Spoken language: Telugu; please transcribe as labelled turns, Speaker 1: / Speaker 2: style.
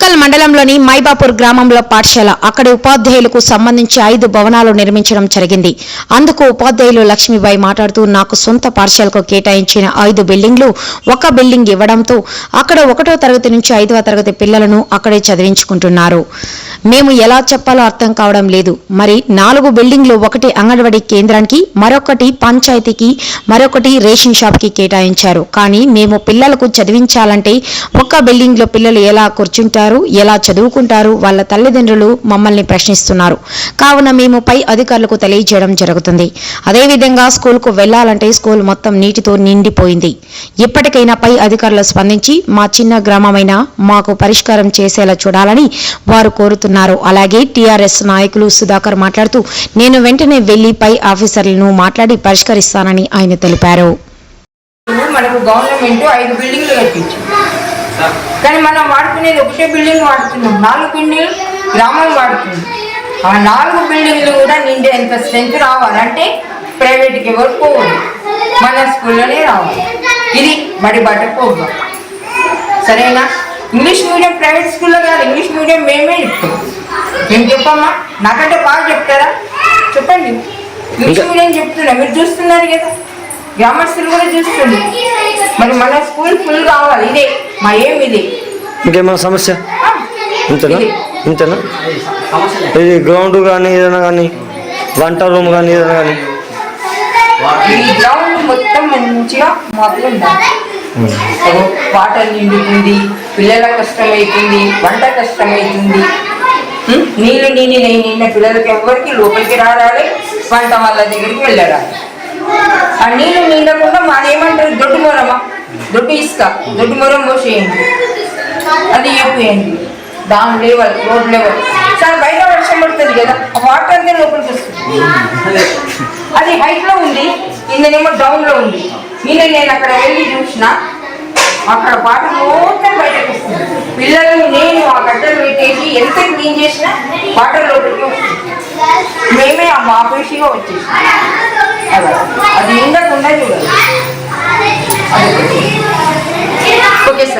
Speaker 1: జుక్కల్ మండలంలోని మైబాపూర్ గ్రామంలో పాఠశాల. అక్కడి ఉపాధ్యాయులకు సంబంధించి ఐదు భవనాలు నిర్మించడం జరిగింది. అందుకు ఉపాధ్యాయులు లక్ష్మీబాయి మాట్లాడుతూ నాకు సొంత పాఠశాలకు కేటాయించిన ఐదు బిల్డింగ్లు ఒక బిల్డింగ్ ఇవ్వడంతో అక్కడ ఒకటో తరగతి నుంచి ఐదవ తరగతి పిల్లలను అక్కడే చదివించుకుంటున్నారు. మేము ఎలా చెప్పాలో అర్థం కావడం లేదు. మరి నాలుగు బిల్డింగ్లు ఒకటి అంగన్వాడీ కేంద్రానికి మరొకటి పంచాయతీకి మరొకటి రేషన్ షాప్కి కేటాయించారు. కానీ మేము పిల్లలకు చదివించాలంటే ఒక్క బిల్డింగ్లో పిల్లలు ఎలా కూర్చుంటారు? ఎలా చదువుకుంటారు? వాళ్ళ తల్లిదండ్రులు మమ్మల్ని ప్రశ్నిస్తున్నారు. కావున మేము పై అధికారులకు తెలియజేయడం జరుగుతుంది. అదేవిధంగా స్కూల్కు వెళ్ళాలంటే స్కూల్ మొత్తం నీటితో నిండిపోయింది. ఇప్పటికైనా పై అధికారులు స్పందించి మా చిన్న గ్రామమైన మాకు పరిష్కారం చేసేలా చూడాలని వారు కోరుతున్నారు. అలాగే టీఆర్ఎస్ నాయకులు సుధాకర్ మాట్లాడుతూ నేను వెంటనే వెళ్ళి పై ఆఫీసర్లను మాట్లాడి పరిష్కరిస్తానని ఆయన తెలిపారు.
Speaker 2: మనకు గవర్నమెంట్ ఐదు బిల్డింగ్లు కట్టించింది. కానీ మనం వాడుకునేది ఒకటే బిల్డింగ్ వాడుతున్నాం. నాలుగు బిల్డింగ్లు గ్రామం వాడుతుంది ఆ నాలుగు బిల్డింగ్లు కూడా నిండేంత స్ట్రెంత్ రావాలంటే ప్రైవేట్కి ఎవరు పోవాలి మన స్కూల్లోనే రావాలి. ఇది బడి బట్ట ప్రోగ్రాం సరేనా? ఇంగ్లీష్ మీడియం ప్రైవేట్ స్కూల్లో కాదు ఇంగ్లీష్ మీడియం మేమే చెప్తాం. మేము చెప్పమ్మా? నాకంటే బాగా చెప్తారా? చెప్పండి. ఇంగ్లీష్ మీడియం చెప్తున్నా. మీరు చూస్తున్నారు కదా? గ్రామస్తులు కూడా చూస్తుంది మరి మన స్కూల్ ఫుల్ కావాలి. ఇదే మా ఏం ఇది.
Speaker 3: ఇంకేమైనా సమస్య? ఇంతేనా. ఇంతేనా? ఇది గ్రౌండ్ కానీ ఏదైనా కానీ వంట రూమ్ కానీ ఏదైనా కానీ?
Speaker 2: గ్రౌండ్ మొత్తం మంచిగా మొదలు వాటర్ నిండుతుంది పిల్లల కష్టమవుతుంది వంట కష్టమవుతుంది? నీళ్ళు నీళ్ళు నేను నిన్న పిల్లలకి ఎవ్వరికి లోపలికి రారాలి వంట వాళ్ళ దగ్గరికి వెళ్ళరాలి ఆ నీళ్ళు నిండకుండా మాదేమంటారు దొడ్డు మొరమా? దొడ్డు ఇసుక దొడ్డు మొరం పోసేయండి. అది చెప్పేయండి దాని లెవెల్ రోడ్ లేవల్ సార్ బయట వర్షం పడుతుంది కదా వాటర్ అంతా లోపలికి వస్తుంది. అది హైట్లో ఉంది ఇందనేమో డౌన్లో ఉంది. నిన్న నేను అక్కడ వెళ్ళి చూసిన అక్కడ వాటర్ మొత్తం బయటకు వస్తుంది. పిల్లలు నేను ఆ గడ్డలు పెట్టేసి ఎంత క్లీన్ చేసినా వాటర్ లోపలికి వస్తుంది. మేమే ఆ మాపేసిగా వచ్చేసి అది ఉండకుండా చూడాలి.